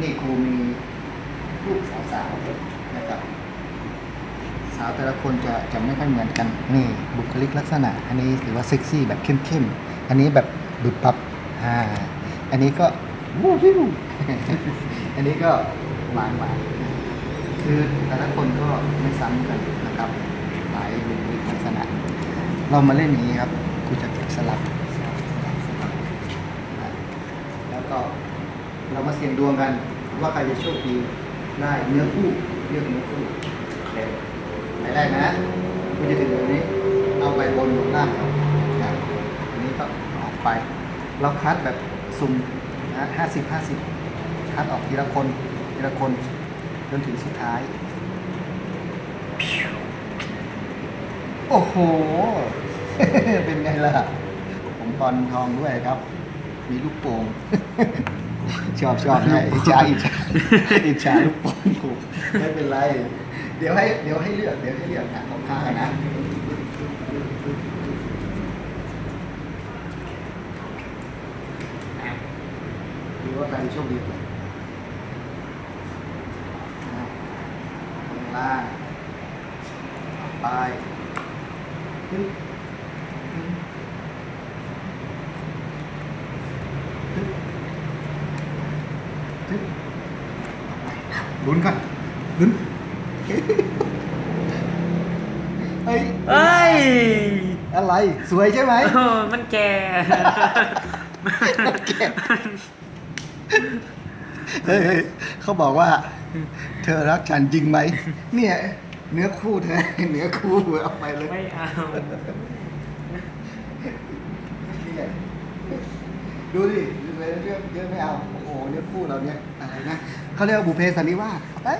นี่ครูมีรูปสาวๆนะครับ สาวแต่ละคนจะจะไม่ค่อยเหมือนกัน นี่บุคลิกลักษณะ อันนี้ถือว่าเซ็กซี่แบบเข้มๆ อันนี้แบบบึบปับอ่าอันนี้ก็วู้วิวอันนี้ก็หวานหวานๆคือแต่ละคนก็ไม่ซ้ำกันนะครับ หลายบุคลิกลักษณะ เรามาเล่นอย่างนี้ครับกูจะสลับสลับแล้วก็ เรามาเสี่ยงดวงกันว่าใครจะโชคดีได้เนื้อคู่เลือกเนื้อคู่เดี๋ยวไหนแรกนะคุณจะถึงตรงนี้ เอาไปบนบนล่างครับอะอันนี้ก็ออกไป เราคัดแบบสุ่มนะห้าสิบห้าสิบคัดออกทีละคนทีละคนจนถึงสุดท้าย โอ้โห เป็นไงล่ะ ผมบอลทองด้วยครับ มีลูกโป่ง ชอบชอบนะอิจฉาอิจฉาอิจฉาลูกโป่งกูไม่เป็นไร เดี๋ยวให้เดี๋ยวให้เลือกเดี๋ยวให้เลือกนะของข้างกันนะดูว่าใครโชคดีกว่านะข้างล่างไปขึ้นขึ้นขึ้นขึ้น ลุ้นกันลุ้นเฮ้ยเอ้ยอะไร สวยใช่ไหมโอ้มันแก่ เฮ้ยเฮ้ยเขาบอกว่า เธอรักฉันจริงไหม เนี่ย เนื้อคู่เธอเนื้อคู่เอาไปเลย ไม่เอาเนี่ยดูดิดู เลยเรื่องเยอะไม่เอาโอ้โหเนื้อคู่เราเนี่ยอะไรนะเขาเรียกว่าบุพเพสันนิวาสเอาไป